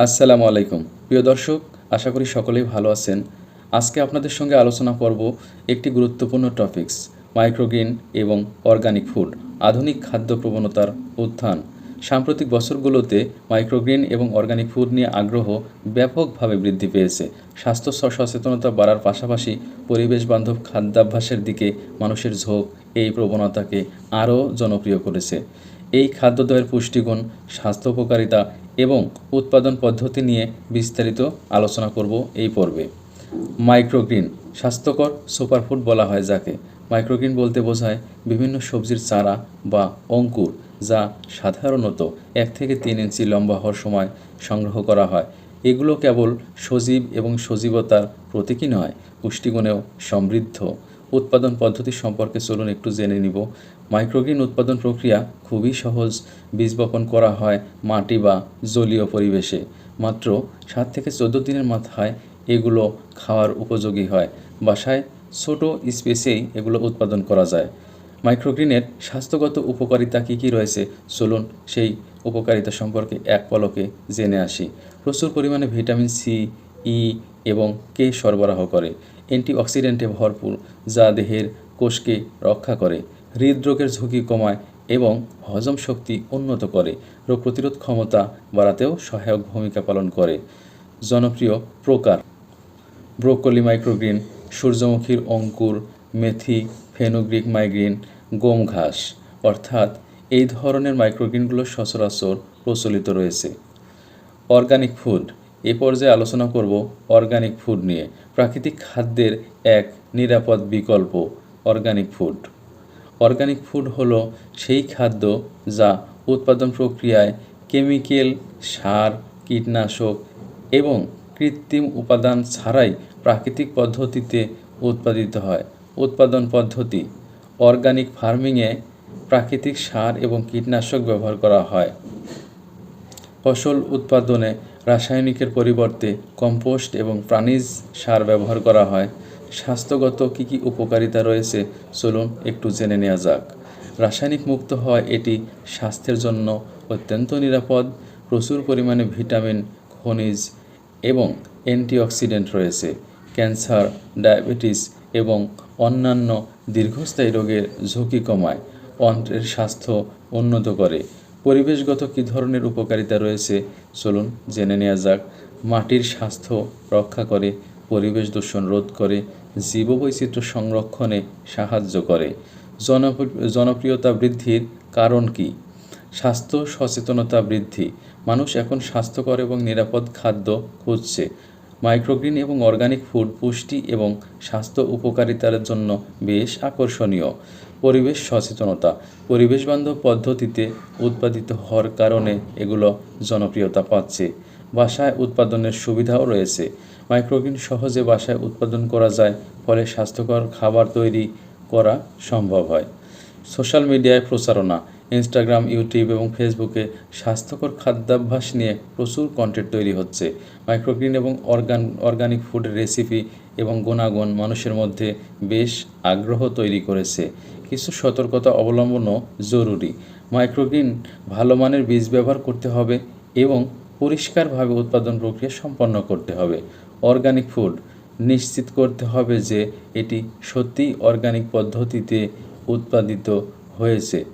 আসসালামু আলাইকুম। প্রিয় দর্শক, আশা করি সকলেই ভালো আছেন। আজকে আপনাদের সঙ্গে আলোচনা করব একটি গুরুত্বপূর্ণ টপিকস মাইক্রোগ্রিন এবং অর্গানিক ফুড আধুনিক খাদ্য প্রবণতার উত্থান। সাম্প্রতিক বছরগুলোতে মাইক্রোগ্রিন এবং অর্গানিক ফুড নিয়ে আগ্রহ ব্যাপকভাবে বৃদ্ধি পেয়েছে। স্বাস্থ্য সচেতনতা বাড়ার পাশাপাশি পরিবেশ বান্ধব খাদ্যাভ্যাসের দিকে মানুষের ঝোঁক এই প্রবণতাকে আরও জনপ্রিয় করেছে। এই খাদ্যদ্রয়ের পুষ্টিগুণ, স্বাস্থ্য উপকারিতা এবং উৎপাদন পদ্ধতি নিয়ে বিস্তারিত আলোচনা করব এই পর্বে। মাইক্রোগ্রিন স্বাস্থ্যকর সুপারফুড বলা হয় যাকে। মাইক্রোগ্রিন বলতে বোঝায় বিভিন্ন সবজির চারা বা অঙ্কুর যা সাধারণত এক থেকে তিন ইঞ্চি লম্বা হওয়ার সময় সংগ্রহ করা হয়। এগুলো কেবল সজীব এবং সজীবতার প্রতীকই নয়, পুষ্টিগুণেও সমৃদ্ধ। উৎপাদন পদ্ধতি সম্পর্কে চলুন একটু জেনে নিব। মাইক্রোগ্রিন উৎপাদন প্রক্রিয়া খুবই সহজ। বীজ বপন করা হয় মাটি বা জলীয় পরিবেশে। মাত্র সাত থেকে চোদ্দ দিনের মাথায় এগুলো খাওয়ার উপযোগী হয়। বাসায় ছোট স্পেসেই এগুলো উৎপাদন করা যায়। মাইক্রোগ্রিনের স্বাস্থ্যগত উপকারিতা কী কী রয়েছে? চলুন সেই উপকারিতা সম্পর্কে এক পলকে জেনে আসি। প্রচুর পরিমাণে ভিটামিন সি, ই এবং কে সরবরাহ করে। অ্যান্টিঅক্সিডেন্টে ভরপুর, যা দেহের কোষকে রক্ষা করে, হৃদরোগের ঝুঁকি কমায় এবং হজম শক্তি উন্নত করে, রোগ প্রতিরোধ ক্ষমতা বাড়াতেও সহায়ক ভূমিকা পালন করে। জনপ্রিয় প্রকার ব্রোকলি মাইক্রোগ্রিন, সূর্যমুখীর অঙ্কুর, মেথি, ফেনুগ্রিক মাইগ্রিন, গম ঘাস, অর্থাৎ এই ধরনের মাইক্রোগ্রিনগুলো সচরাচর প্রচলিত রয়েছে। অর্গানিক ফুড এ পর্যায়ে আলোচনা করব অর্গানিক ফুড নিয়ে। প্রাকৃতিক খাদ্যের এক নিরাপদ বিকল্প অর্গানিক ফুড অর্গানিক ফুড হলো সেই খাদ্য যা উৎপাদন প্রক্রিয়ায় কেমিক্যাল সার, কীটনাশক এবং কৃত্রিম উপাদান ছাড়াই প্রাকৃতিক পদ্ধতিতে উৎপাদিত হয়। উৎপাদন পদ্ধতি অর্গানিক ফার্মিংয়ে প্রাকৃতিক সার এবং কীটনাশক ব্যবহার করা হয়। ফসল উৎপাদনে রাসায়নিকের পরিবর্তে কম্পোস্ট এবং প্রাণীজ সার ব্যবহার করা হয়। স্বাস্থ্যগত কী কী উপকারিতা রয়েছে, চলুন একটু জেনে নেওয়া যাক। রাসায়নিক মুক্ত হওয়ায় এটি স্বাস্থ্যের জন্য অত্যন্ত নিরাপদ। প্রচুর পরিমাণে ভিটামিন, খনিজ এবং অ্যান্টিঅক্সিডেন্ট রয়েছে। ক্যান্সার, ডায়াবেটিস এবং অন্যান্য দীর্ঘস্থায়ী রোগের ঝুঁকি কমায়। অন্ত্রের স্বাস্থ্য উন্নত করে। পরিবেশগত কী ধরনের উপকারিতা রয়েছে? চলুন জেনে নেওয়া যাক। মাটির স্বাস্থ্য রক্ষা করে, পরিবেশ দূষণ রোধ করে, জীববৈচিত্র্য সংরক্ষণে সাহায্য করে। জনপ্রি- জনপ্রিয়তা বৃদ্ধির কারণ কী? স্বাস্থ্য সচেতনতা বৃদ্ধি। মানুষ এখন স্বাস্থ্যকর এবং নিরাপদ খাদ্য খুঁজছে। মাইক্রোগ্রিন এবং অর্গানিক ফুড পুষ্টি এবং স্বাস্থ্য উপকারিতার জন্য বেশ আকর্ষণীয়। পরিবেশ সচেতনতা। পরিবেশ বান্ধব পদ্ধতিতে উৎপাদিত হওয়ার কারণে এগুলো জনপ্রিয়তা পাচ্ছে। বাসায় উৎপাদনের সুবিধাও রয়েছে। মাইক্রোগ্রিন সহজে বাসায় উৎপাদন করা যায়, ফলে স্বাস্থ্যকর খাবার তৈরি করা সম্ভব হয়। সোশ্যাল মিডিয়ায় প্রচারণা, ইনস্টাগ্রাম, ইউটিউব এবং ফেসবুকে স্বাস্থ্যকর খাদ্যাভ্যাস নিয়ে প্রচুর কন্টেন্ট তৈরি হচ্ছে। মাইক্রোগ্রিন এবং অর্গান, অর্গানিক ফুড রেসিপি এবং গুণাগুণ মানুষের মধ্যে বেশ আগ্রহ তৈরি করেছে। কিছু সতর্কতা অবলম্বনও জরুরি। মাইক্রোগ্রিন ভালো মানের বীজ ব্যবহার করতে হবে এবং পরিষ্কারভাবে উৎপাদন প্রক্রিয়া সম্পন্ন করতে হবে। অর্গানিক ফুড নিশ্চিত করতে হবে যে এটি সত্যিই অর্গানিক পদ্ধতিতে উৎপাদিত হয়েছে।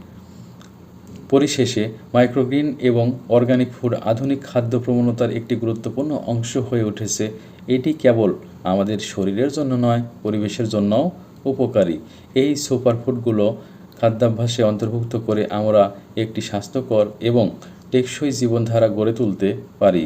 পরিশেষে মাইক্রোগ্রিন এবং অর্গানিক ফুড আধুনিক খাদ্য প্রবণতার একটি গুরুত্বপূর্ণ অংশ হয়ে উঠেছে। এটি কেবল আমাদের শরীরের জন্য নয়, পরিবেশের জন্যও উপকারী। এই সুপারফুডগুলো খাদ্যাভ্যাসে অন্তর্ভুক্ত করে আমরা একটি স্বাস্থ্যকর এবং টেকসই জীবনধারা গড়ে তুলতে পারি।